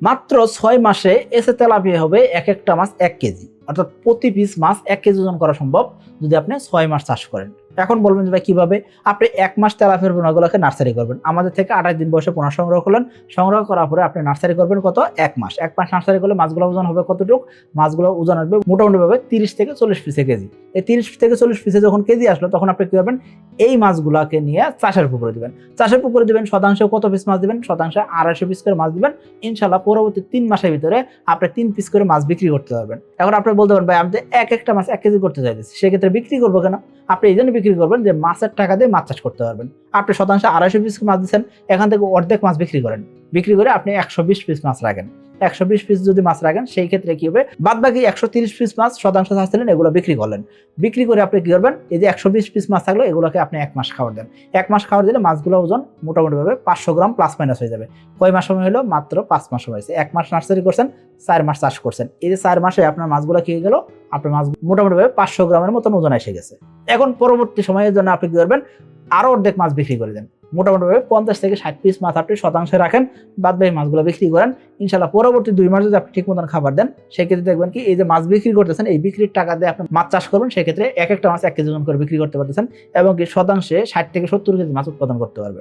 মাত্র ছয় মাসে এসে তেলাপিয়া হবে এক একটা মাছ এক কেজি। অর্থাৎ প্রতি পিস মাছ এক কেজি ওজন করা সম্ভব যদি আপনি ছয় মাস চাষ করেন। এখন বলবেন যে ভাই, কীভাবে? আপনি এক মাস তেলাপিয়ার পোনাগুলোকে নার্সারি করবেন। আমাদের থেকে আঠাশ দিন বয়সে পোনা সংগ্রহ করলেন। সংগ্রহ করার পরে আপনি নার্সারি করবেন কত? এক মাস। এক মাস নার্সারি করলে মাছগুলো ওজন হবে কতটুকু? মাছগুলো ওজন আসবে মোটামুটি ভাবে তিরিশ থেকে চল্লিশ পিসে কেজি। এই তিরিশ থেকে চল্লিশ পিসে যখন কেজি আসলো, তখন আপনি কি করবেন? এই মাছগুলাকে নিয়ে চাষের পুকুরে দিবেন। চাষের পুকুরে দিবেন, শতাংশে কত পিস মাছ দিবেন? শতাংশে আড়াইশো পিস করে মাছ দিবেন। ইনশাল্লাহ পরবর্তী তিন মাসের ভিতরে আপনি তিন পিস করে মাছ বিক্রি করতে পারবেন। এখন আপনি বলতে পারেন, ভাই, আমি এক একটা মাছ এক কেজি করতে চাইতেছি। সেক্ষেত্রে বিক্রি করব কেন? আপনি এই জন্য বিক্রি করবেন যে মাছের টাকা দিয়ে মাছ চাষ করতে পারবেন। আপনি শতাংশ আড়াইশো পিস মাছ দিচ্ছেন, এখান থেকে অর্ধেক মাছ বিক্রি করেন। বিক্রি করে আপনি একশো বিশ পিস মাছ রাখেন। একশো বিশ পিস যদি মাছ রাখেন, সেই ক্ষেত্রে কি হবে? বাদ বাকি একশো তিরিশ পিস মাছ শতাংশ চাচ্ছিলেন এগুলো বিক্রি করলেন। বিক্রি করে আপনি কি করবেন? এই যে একশো বিশ পিস মাছ থাকল, এগুলোকে আপনি এক মাস খাবার দেন। এক মাস খাবার দিলে মাছগুলো ওজন মোটামুটিভাবে পাঁচশো গ্রাম প্লাস মাইনাস হয়ে যাবে। কয় মাস সময় হলো? মাত্র পাঁচ মাস সময় হয়েছে। এক মাস নার্সারি করছেন, চার মাস চাষ করছেন। এই যে চার মাসে আপনার মাছগুলো কি গেল? আপনার মাছ মোটামুটিভাবে পাঁচশো গ্রামের মতন ওজন এসে গেছে। এখন পরবর্তী সময়ের জন্য আপনি কি করবেন? আরও অর্ধেক মাছ বিক্রি করে দেন। মোটামুটিভাবে পঞ্চাশ থেকে ষাট পিস মাছ আপনি শতাংশে রাখেন, বাদ বাকি মাছগুলো বিক্রি করেন। ইনশাল্লাহ পরবর্তী দুই মাস যদি আপনি ঠিক মতন খাবার দেন, সেক্ষেত্রে দেখবেন কি এই যে মাছ বিক্রি করতেছেন, এই বিক্রির টাকা দিয়ে আপনি মাছ চাষ করবেন, সেক্ষেত্রে এক একটা মাছ এক কেজি করে বিক্রি করতে পারতেছেন এবং কি শতাংশে ষাট থেকে সত্তর কেজি মাছ উৎপাদন করতে পারবেন।